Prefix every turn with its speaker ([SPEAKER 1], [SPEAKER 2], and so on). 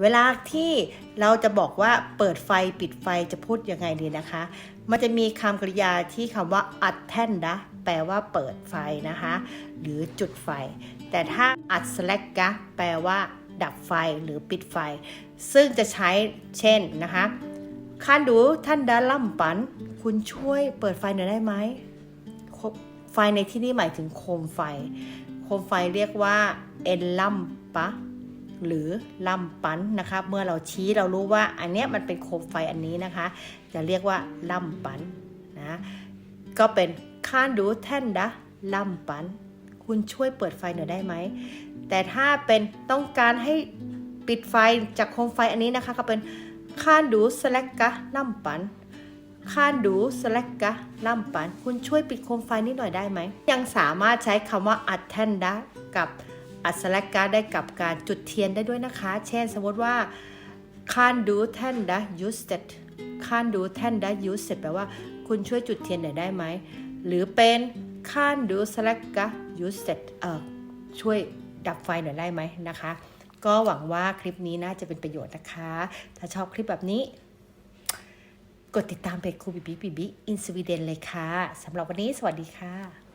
[SPEAKER 1] เวลาที่เราจะบอกว่าเปิดไฟปิดไฟจะพูดยังไงดีนะคะ มันจะมีคำกริยาที่คำว่าอัดแท่นดะแปลว่าเปิดไฟนะคะ หรือจุดไฟ แต่ถ้าอัดสแลกกะแปลว่า ดับไฟหรือปิดไฟ ซึ่งจะใช้เช่นนะคะคันดูท่านดาลัมปัน คุณช่วยเปิดไฟหน่อยได้ไหมไฟในที่นี้หมายถึงโคมไฟ โคมไฟเรียกว่าเอ็นลัมปะ หรือลัมปันนะคะ เมื่อเราชี้เรารู้ว่าอันเนี้ยมันเป็นโคมไฟอันนี้นะคะ จะเรียกว่าลัมปันนะก็เป็นคานดูแท่นดะลัมปัน คุณช่วยเปิดไฟหน่อยได้ไหม แต่ถ้าเป็นต้องการให้ปิดไฟจากโคมไฟอันนี้นะคะ ก็เป็นคานดูสแลกกะลัมปันคานดูสแลกกะลัมปัน คุณช่วยปิดโคมไฟนิดหน่อยได้ไหม ยังสามารถใช้คำว่าอัดแทนดะกับ อัดสแลกกะได้กับการจุดเทียนได้ด้วยนะคะ เช่นสมมติว่าคานดูแทนดะ use it คานดูแทนดะ use it แปลว่าคุณช่วยจุดเทียนหน่อยได้ไหม หรือเป็นคานดูสแลกกะ use it เออช่วยดับไฟหน่อยได้ไหมนะคะ ก็หวังว่าคลิปนี้น่าจะเป็นประโยชน์นะคะ ถ้าชอบคลิปแบบนี้ กดติดตามเพจครูบิบิบิบิอินสวีเดนเลยค่ะสำหรับวันนี้สวัสดีค่ะ